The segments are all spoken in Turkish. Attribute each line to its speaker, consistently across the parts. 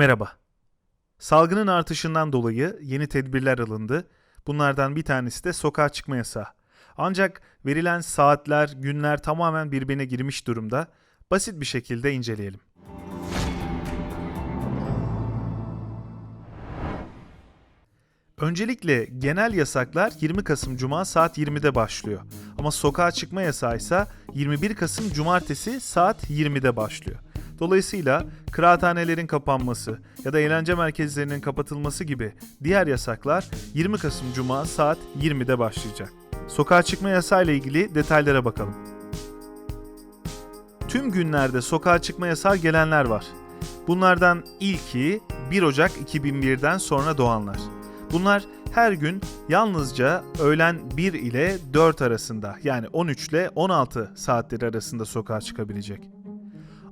Speaker 1: Merhaba. Salgının artışından dolayı yeni tedbirler alındı. Bunlardan bir tanesi de sokağa çıkma yasağı. Ancak verilen saatler, günler tamamen birbirine girmiş durumda. Basit bir şekilde inceleyelim. Öncelikle genel yasaklar 20 Kasım Cuma saat 20'de başlıyor. Ama sokağa çıkma yasağı ise 21 Kasım Cumartesi saat 20'de başlıyor. Dolayısıyla kıraathanelerin kapanması ya da eğlence merkezlerinin kapatılması gibi diğer yasaklar 20 Kasım Cuma saat 20'de başlayacak. Sokağa çıkma yasağı ile ilgili detaylara bakalım. Tüm günlerde sokağa çıkma yasağı gelenler var. Bunlardan ilki 1 Ocak 2001'den sonra doğanlar. Bunlar her gün yalnızca öğlen 1 ile 4 arasında yani 13 ile 16 saatleri arasında sokağa çıkabilecek.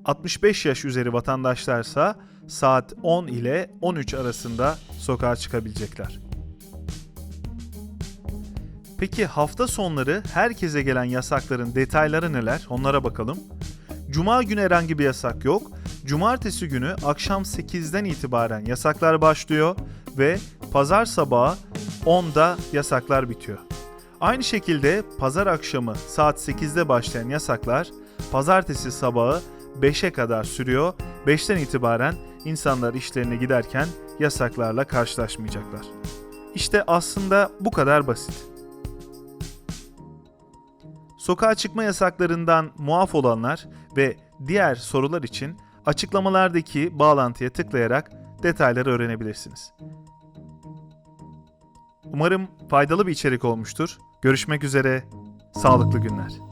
Speaker 1: 65 yaş üzeri vatandaşlarsa saat 10 ile 13 arasında sokağa çıkabilecekler. Peki hafta sonları herkese gelen yasakların detayları neler? Onlara bakalım. Cuma günü herhangi bir yasak yok. Cumartesi günü akşam 8'den itibaren yasaklar başlıyor ve pazar sabahı 10'da yasaklar bitiyor. Aynı şekilde pazar akşamı saat 8'de başlayan yasaklar pazartesi sabahı 5'e kadar sürüyor. 5'ten itibaren insanlar işlerine giderken yasaklarla karşılaşmayacaklar. İşte aslında bu kadar basit. Sokağa çıkma yasaklarından muaf olanlar ve diğer sorular için açıklamalardaki bağlantıya tıklayarak detayları öğrenebilirsiniz. Umarım faydalı bir içerik olmuştur. Görüşmek üzere, sağlıklı günler.